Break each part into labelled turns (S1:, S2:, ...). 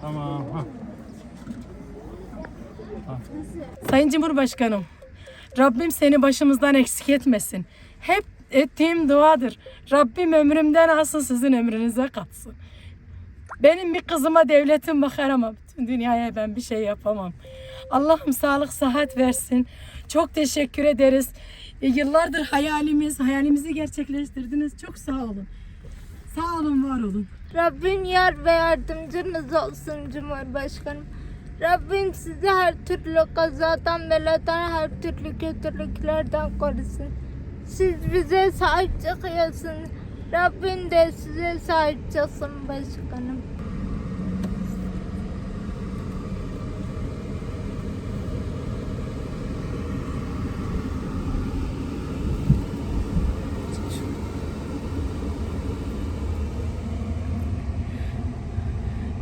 S1: Tamam.
S2: Sayın Cumhurbaşkanım, Rabbim seni başımızdan eksik etmesin. Hep ettiğim duadır. Rabbim ömrümden alsın sizin ömrünüze katsın. Benim bir kızıma devletim bakar ama bütün dünyaya ben bir şey yapamam. Allah'ım sağlık sıhhat versin. Çok teşekkür ederiz. E, Yıllardır hayalimiz, hayalimizi gerçekleştirdiniz. Çok sağ olun. Sağ olun, var olun.
S3: Rabbim yar ve yardımcınız olsun Cumhurbaşkanım. Rabbim sizi her türlü kazadan, beladan, her türlü kötülüklerden korusun. Siz bize sahip çıkıyorsunuz. Rabbim de size sahip çıksın başkanım.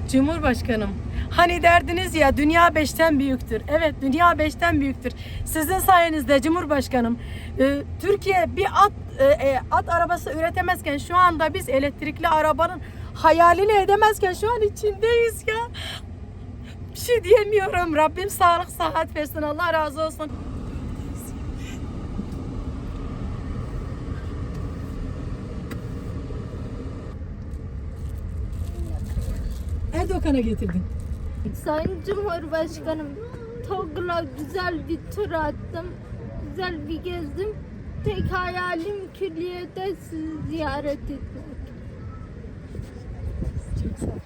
S2: Cumhurbaşkanım, hani derdiniz ya dünya beşten büyüktür. Evet dünya beşten büyüktür. Sizin sayenizde Cumhurbaşkanım, e, Türkiye bir at e, e, at arabası üretemezken şu anda biz elektrikli arabanın hayalini edemezken şu an içindeyiz ya. Bir şey diyemiyorum. Rabbim sağlık sıhhat versin. Allah razı olsun. Erdoğan'a getirdin.
S3: Sayın Cumhurbaşkanım, TOG'la güzel bir tur attım. Güzel bir gezdim. Tek hayalim külliyede sizi ziyaret etmek.
S2: Çok sağ ol.